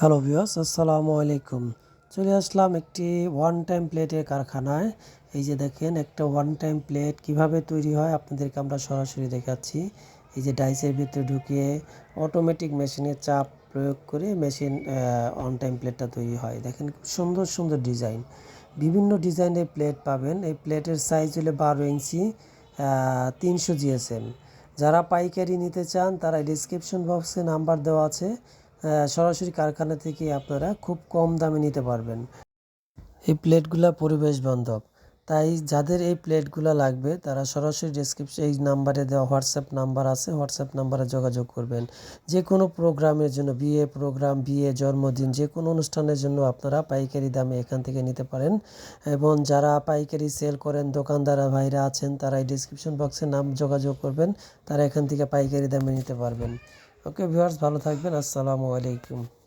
Hello viewers আসসালামু আলাইকুম চলে আসলাম একটি ওয়ান টাইম প্লেটের কারখানায়। এই যে দেখেন, একটা ওয়ান টাইম প্লেট কীভাবে তৈরি হয় আপনাদেরকে আমরা সরাসরি দেখাচ্ছি। এই যে ডাইসের ভিতরে ঢুকিয়ে অটোমেটিক মেশিনে চাপ প্রয়োগ করে মেশিন ওয়ান টাইম প্লেটটা তৈরি হয়। দেখেন খুব সুন্দর সুন্দর ডিজাইন বিভিন্ন ডিজাইনের প্লেট পাবেন। এই প্লেটের সাইজ হলে বারো ইঞ্চি তিনশো জিএসএম যারা পাইকারি নিতে চান, তারা ডিসক্রিপশন বক্সে নাম্বার দেওয়া আছে। সরাসরি কারখানা থেকে আপনারা খুব কম দামে নিতে পারবেন। এই প্লেটগুলা পরিবেশ বান্ধব। তাই যাদের এই প্লেটগুলা লাগবে, তারা সরাসরি ডেসক্রিপশন এই নাম্বারে দেওয়া হোয়াটসঅ্যাপ নাম্বার আছে, হোয়াটসঅ্যাপ নাম্বারে যোগাযোগ করবেন। যে কোনো প্রোগ্রামের জন্য, বিয়ে প্রোগ্রাম, বিয়ে, জন্মদিন যে কোনো অনুষ্ঠানের জন্য আপনারা পাইকারি দামে এখান থেকে নিতে পারেন। এবং যারা পাইকারি সেল করেন, দোকানদার ভাইরা আছেন, তারা এই ডিসক্রিপশন বক্সে নাম যোগাযোগ করবেন, তারা এখান থেকে পাইকারি দামে নিতে পারবেন। ওকে ভিউয়ার্স ভালো থাকবেন। আসসালামু আলাইকুম।